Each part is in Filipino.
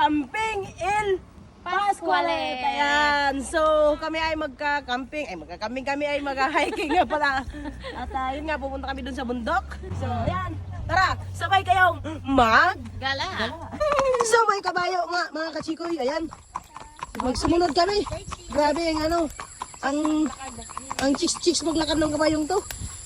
Camping Il Pascualet. Ayan. So, kami ay magka-camping. Ay, magka-camping kami ay magka-hiking nga pala. At uh, yun nga, pupunta kami dun sa bundok. So, ayan. Tara, sabay kayong mag... Gala. So, may kabayo nga, mga kachikoy. Ayan. Magsumunod kami. Grabe ang ano. Ang ang chicks-chicks maglakad ng kabayong to.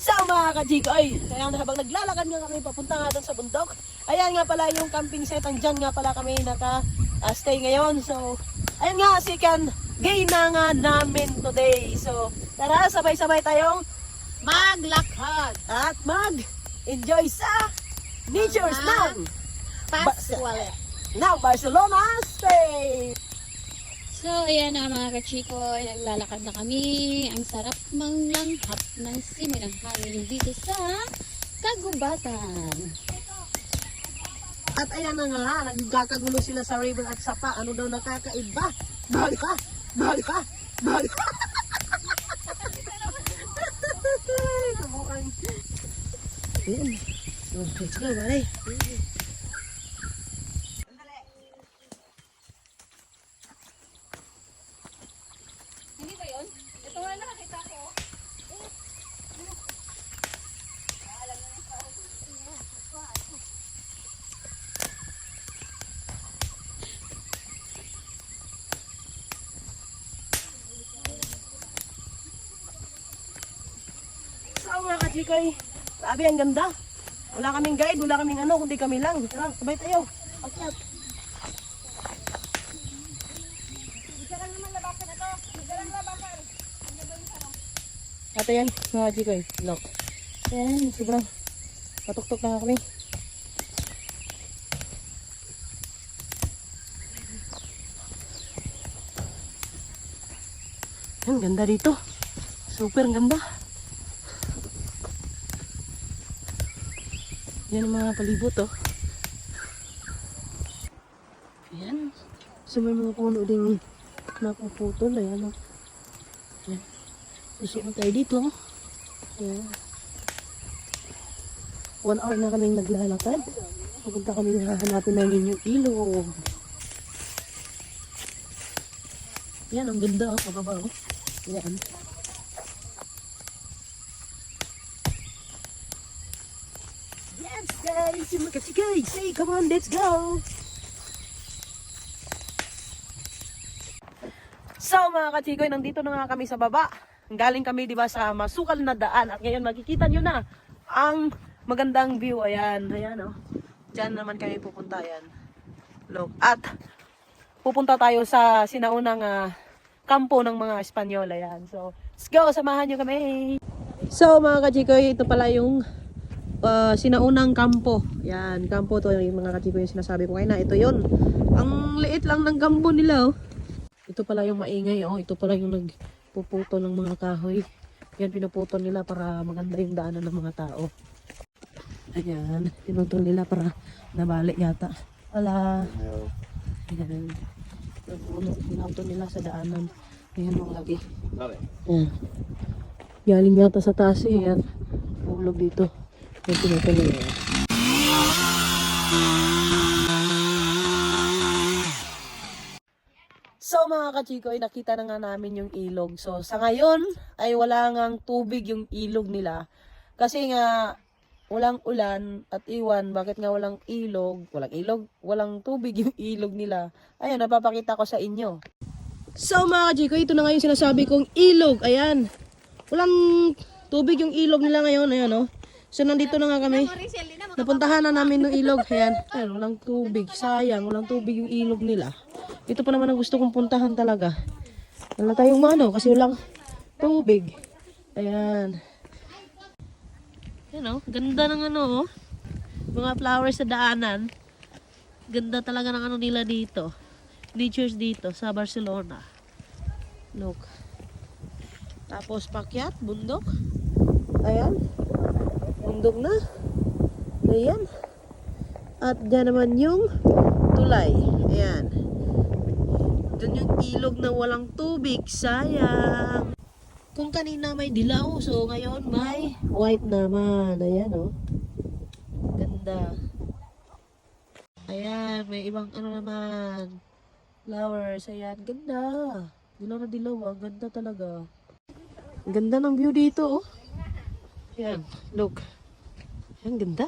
So, mga kachikoy. Kaya habang naglalakad nga kami papunta nga doon sa bundok. Ayan nga pala yung camping set. Dyan nga pala kami naka-stay ngayon. So, ayan nga, second gay na nga namin today. So, tara, sabay-sabay tayong Maglakad. at mag-enjoy sa nature's now. Pascualet. Now, Barcelona, Spain! So, ayan na mga kachiko, naglalakad na kami. Ang sarap manglanghap ng simirang hangin dito sa Kagubatan. At ayan na nga, nagkakagulo sila sa river at sapa. Ano daw nakakaiba? Bali ka! Bali ka! Bali ka! Ayan. Let's go, bali. Hindi ba yun? Ito nga nakakita ko. Mga kachikoy, grabe ang ganda. Wala kaming guide, wala kaming ano, kundi kami lang. Tara, sabay tayo. Akyat. Ate yan, mga kachikoy. Look. Ayan, sobrang patuktok na kami. Ang ganda dito. Super ganda. Yan ang mga palibot oh. Yan. So may mga puno ding napuputol. Ayan oh. Yan. Susunod tayo dito. oh. Ayan. One hour na kaming naglalakad. Pupunta kami hahanapin namin yung ilog. Yan, ang ganda oh. Pababa oh. Yan. Guys! Mga guys! Hey, come on, let's go! So, mga kachikoy, nandito na nga kami sa baba. Galing kami, di ba, sa masukal na daan. At ngayon, makikita nyo na ang magandang view. Ayan, ayan, oh. Diyan naman kami pupunta, ayan. Look. At, pupunta tayo sa sinaunang ah, kampo ng mga Espanyol. Ayan. So, let's go! Samahan nyo kami! So, mga kachikoy, ito pala yung uh, sinaunang kampo. Yan, kampo to yung mga kachiko yung sinasabi ko na Ito yon Ang liit lang ng kampo nila, oh. Ito pala yung maingay, oh. Ito pala yung nagpuputo ng mga kahoy. Yan, pinuputo nila para maganda yung daanan ng mga tao. Ayan, pinutol nila para nabali yata. Wala. Ayan. Pinutol nila sa daanan. Ayan, mga lagi. Ayan. Galing yata sa taas eh. Yan. Ulog dito. Yung tinutuloy. So mga kachikoy, nakita na nga namin yung ilog. So sa ngayon ay wala ngang tubig yung ilog nila. Kasi nga walang ulan at iwan, bakit nga walang ilog, walang ilog, walang tubig yung ilog nila. Ayun, napapakita ko sa inyo. So mga kachikoy, ito na nga yung sinasabi kong ilog. Ayan. Walang tubig yung ilog nila ngayon. Ayan oh. So nandito na nga kami. Napuntahan na namin ng ilog. Ayan. Ayan, walang tubig. Sayang, walang tubig yung ilog nila. Ito pa naman ang gusto kong puntahan talaga. Wala tayong mano kasi walang tubig. Ayan. Ayan oh, ganda ng ano oh. Mga flowers sa daanan. Ganda talaga ng ano nila dito. Nature's dito sa Barcelona. Look. Tapos pakyat, bundok. Ayan. Bundok na. Ayan. At dyan naman yung tulay. Ayan. Doon yung ilog na walang tubig. Sayang. Kung kanina may dilaw, so ngayon may white naman. Ayan, oh. Ganda. Ayan. May ibang ano naman. Flowers. Ayan, ganda. Dilaw na dilaw, ah. Ganda talaga. Ang Ganda ng view dito, oh. Ayan, look. Ayan, ganda.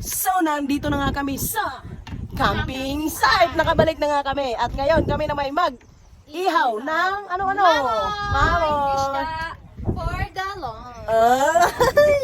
So, nandito na nga kami sa camping site. Nakabalik na nga kami. At ngayon, kami na may mag ihaw ng ano-ano. Mamon. For the long. Ay!